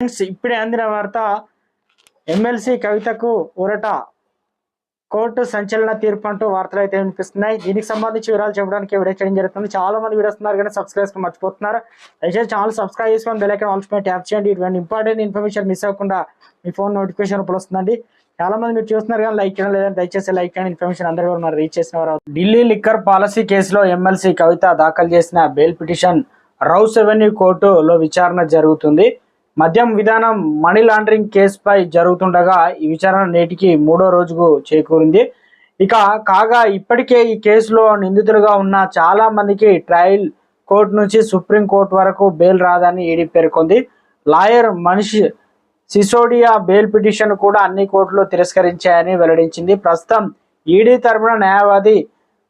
Friends ఇప్పుడే అందిన వార్త ఎమ్మెల్సీ కవితకు ఊరట. కోర్టు సంచలన తీర్పు అంటూ వార్తలు అయితే వినిపిస్తున్నాయి. దీనికి సంబంధించి వివరాలు చెప్పడానికి వీడియో చేయడం జరుగుతుంది. చాలా మంది వీడియోస్ వస్తున్నారు కానీ సబ్స్క్రైబ్ మర్చిపోతున్నారు. దయచేసి ఛానల్ సబ్స్క్రైబ్ చేసుకొని బెల్ ఐకాన్ ఆల్స్ ట్యాప్ చేయండి. ఇటువంటి ఇంపార్టెంట్ ఇన్ఫర్మేషన్ మిస్ అవ్వకుండా మీ ఫోన్ నోటిఫికేషన్ ఇప్పుడు వస్తుందండి. చాలా మంది మీరు చూస్తున్నారు కానీ లైక్ చేయడం లేదని దయచేసి లైక్ అండ్ ఇన్ఫర్మేషన్ అందరూ కూడా మరి రీచ్ చేసిన వారు ఢిల్లీ లిక్కర్ పాలసీ కేసులో ఎమ్మెల్సీ కవిత దాఖలు చేసిన బెయిల్ పిటిషన్ రౌస్ రెవెన్యూ కోర్టులో విచారణ జరుగుతుంది. మద్యం విధానం మనీ లాండరింగ్ కేసుపై జరుగుతుండగా ఈ విచారణ నేటికి మూడో రోజుకు చేకూరింది. ఇక కాగా ఇప్పటికే ఈ కేసులో నిందితులుగా ఉన్న చాలా మందికి ట్రయల్ కోర్టు నుంచి సుప్రీం కోర్టు వరకు బెయిల్ రాదని ఈడీ పేర్కొంది. లాయర్ మనిషి సిసోడియా బెయిల్ పిటిషన్ కూడా అన్ని కోర్టులు తిరస్కరించాయని వెల్లడించింది. ప్రస్తుతం ఈడీ తరపున న్యాయవాది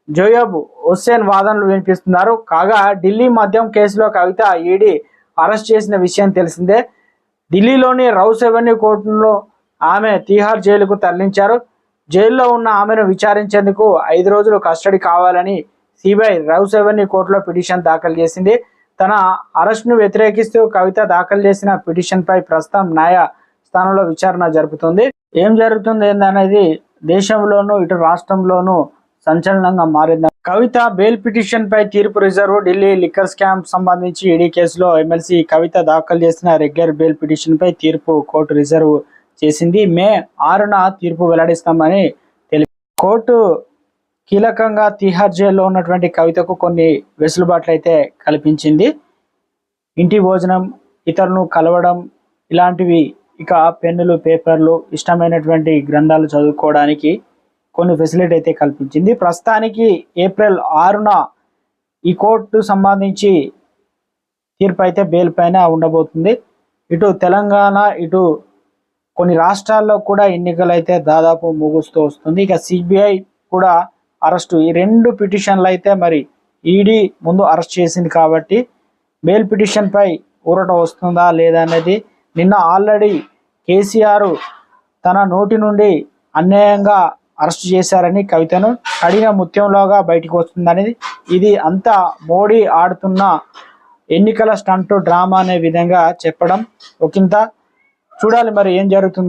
జోయబ్ హుస్సేన్ వాదనలు వినిపిస్తున్నారు. కాగా ఢిల్లీ మద్యం కేసులో కవిత ఈడీ అరెస్ట్ చేసిన విషయం తెలిసిందే. ఢిల్లీలోని రౌస్ ఎవెన్యూ కోర్టులో ఆమె తీహార్ జైలుకు తరలించారు. జైల్లో ఉన్న ఆమెను విచారించేందుకు ఐదు రోజులు కస్టడీ కావాలని సిబిఐ రౌస్ ఎవెన్యూ కోర్టులో పిటిషన్ దాఖలు చేసింది. తన అరెస్ట్ను వ్యతిరేకిస్తూ కవిత దాఖలు చేసిన పిటిషన్పై ప్రస్తుతం న్యాయ స్థానంలో విచారణ జరుపుతుంది. ఏం జరుగుతుంది ఏందనేది దేశంలోనూ ఇటు రాష్ట్రంలోనూ సంచలనంగా మారింది కవిత బెయిల్ పిటిషన్ పై తీర్పు రిజర్వ్ ఢిల్లీ లిక్కర్ స్కామ్ సంబంధించి ఈడీ కేసులో ఎమ్మెల్సీ కవిత దాఖలు చేసిన రెగ్యులర్ బెయిల్ పిటిషన్ పై తీర్పు కోర్టు రిజర్వ్ చేసింది. మే ఆరున తీర్పు వెల్లడిస్తామని తెలిపి కోర్టు కీలకంగా తిహార్ జైల్లో ఉన్నటువంటి కవితకు కొన్ని వెసులుబాట్లు అయితే కల్పించింది. ఇంటి భోజనం ఇతరులను కలవడం ఇలాంటివి ఇక పెన్నులు పేపర్లు ఇష్టమైనటువంటి గ్రంథాలు చదువుకోవడానికి కొన్ని ఫెసిలిటీ అయితే కల్పించింది. ప్రస్తుతానికి ఏప్రిల్ ఆరున ఈ కోర్టు సంబంధించి తీర్పు అయితే బెయిల్ పైన ఉండబోతుంది. ఇటు తెలంగాణ ఇటు కొన్ని రాష్ట్రాల్లో కూడా ఎన్నికలు అయితే దాదాపు ముగుస్తూ వస్తుంది. ఇక సిబిఐ కూడా అరెస్టు. ఈ రెండు పిటిషన్లు అయితే మరి ఈడీ ముందు అరెస్ట్ చేసింది కాబట్టి బెయిల్ పిటిషన్పై ఊరట వస్తుందా లేదా అనేది నిన్న ఆల్రెడీ కేసీఆర్ తన నోటి నుండి అన్యాయంగా అరెస్ట్ చేశారని కవితను కడిన ముత్యంలోగా బయటకు వస్తుందనేది. ఇది అంతా మోడీ ఆడుతున్న ఎన్నికల స్టంట్ డ్రామా అనే విధంగా చెప్పడం. ఒకంత చూడాలి మరి ఏం జరుగుతుందని